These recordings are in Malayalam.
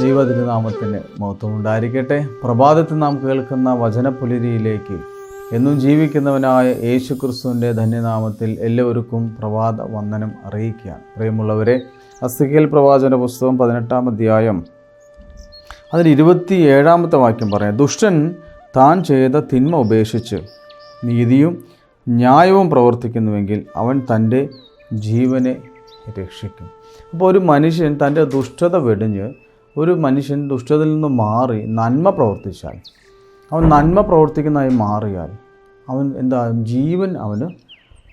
ദൈവതിരുനാമത്തിന് മഹത്വം ഉണ്ടായിരിക്കട്ടെ പ്രഭാതത്തിൽ നാം കേൾക്കുന്ന വചനപുലരിയിലേക്ക് എന്നും ജീവിക്കുന്നവനായ യേശു ക്രിസ്തുവിന്റെ ധന്യനാമത്തിൽ എല്ലാവർക്കും പ്രഭാത വന്ദനം അറിയിക്കുകയാണ്. പ്രിയമുള്ളവരെ അസ്തികേൽ പ്രവാചന പുസ്തകം പതിനെട്ടാം അധ്യായം അതിൽ ഇരുപത്തി ഏഴാമത്തെ വാക്യം പറയാം ദുഷ്ടൻ താൻ ചെയ്ത തിന്മ ഉപേക്ഷിച്ച് നീതിയും ന്യായവും പ്രവർത്തിക്കുന്നുവെങ്കിൽ അവൻ തന്റെ ജീവനെ രക്ഷിക്കും. അപ്പോൾ ഒരു മനുഷ്യൻ തന്റെ ദുഷ്ടത വെടിഞ്ഞ് ഒരു മനുഷ്യൻ ദുഷ്ടതയിൽ നിന്ന് മാറി നന്മ പ്രവർത്തിച്ചാൽ അവൻ നന്മ പ്രവർത്തിക്കുന്നതായി മാറിയാൽ അവൻ എന്താ ജീവൻ അവന്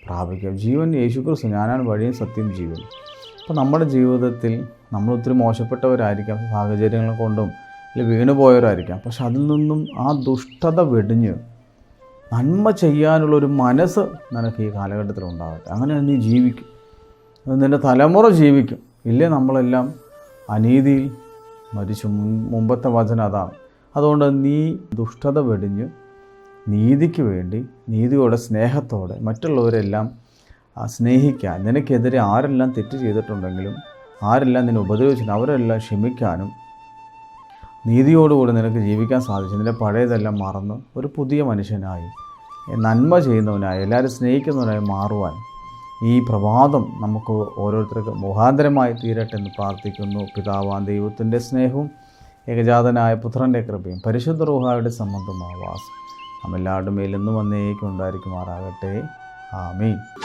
പ്രാപിക്കാം. ജീവൻ യേശുക്രിസ്തു ഞാനാണ് വഴിയും സത്യം ജീവൻ അപ്പോൾ നമ്മുടെ ജീവിതത്തിൽ നമ്മൾ ഒത്തിരി മോശപ്പെട്ടവരായിരിക്കാം സാഹചര്യങ്ങൾ കൊണ്ടും അല്ലെങ്കിൽ വീണു പോയവരായിരിക്കാം പക്ഷെ അതിൽ നിന്നും ആ ദുഷ്ടത വെടിഞ്ഞ് നന്മ ചെയ്യാനുള്ളൊരു മനസ്സ് നിനക്ക് ഈ കാലഘട്ടത്തിൽ ഉണ്ടാകട്ടെ. അങ്ങനെ നീ ജീവിക്കും. നിന്റെ തലമുറ ജീവിക്കും. ഇല്ലേ നമ്മളെല്ലാം അനീതിയിൽ മരിച്ചു. മുമ്പത്തെ വചനം അതാണ്. അതുകൊണ്ട് നീ ദുഷ്ടത വെടിഞ്ഞ് നീതിക്ക് വേണ്ടി നീതിയോടെ സ്നേഹത്തോടെ മറ്റുള്ളവരെല്ലാം സ്നേഹിക്കാൻ നിനക്കെതിരെ ആരെല്ലാം തെറ്റ് ചെയ്തിട്ടുണ്ടെങ്കിലും ആരെല്ലാം നിന്നെ ഉപദ്രവിച്ചിട്ട് അവരെല്ലാം ക്ഷമിക്കാനും നീതിയോടുകൂടി നിനക്ക് ജീവിക്കാൻ സാധിച്ചു. നിന്റെ പഴയതെല്ലാം മറന്ന് ഒരു പുതിയ മനുഷ്യനായി നന്മ ചെയ്യുന്നവനായി എല്ലാവരും സ്നേഹിക്കുന്നവനായി മാറുവാൻ ഈ പ്രഭാതം നമുക്ക് ഓരോരുത്തർക്ക് മുഖാന്തരമായി തീരട്ടെ എന്ന് പ്രാർത്ഥിക്കുന്നു. പിതാവാൻ ദൈവത്തിന്റെ സ്നേഹവും ഏകജാതനായ പുത്രന്റെ കൃപയും പരിശുദ്ധ റൂഹായുടെ സംബന്ധമാവാസം നമ്മെല്ലാവരുടെ മേലെന്നും വന്നേക്കും ഉണ്ടായിരിക്കുമാറാകട്ടെ. ആമീൻ.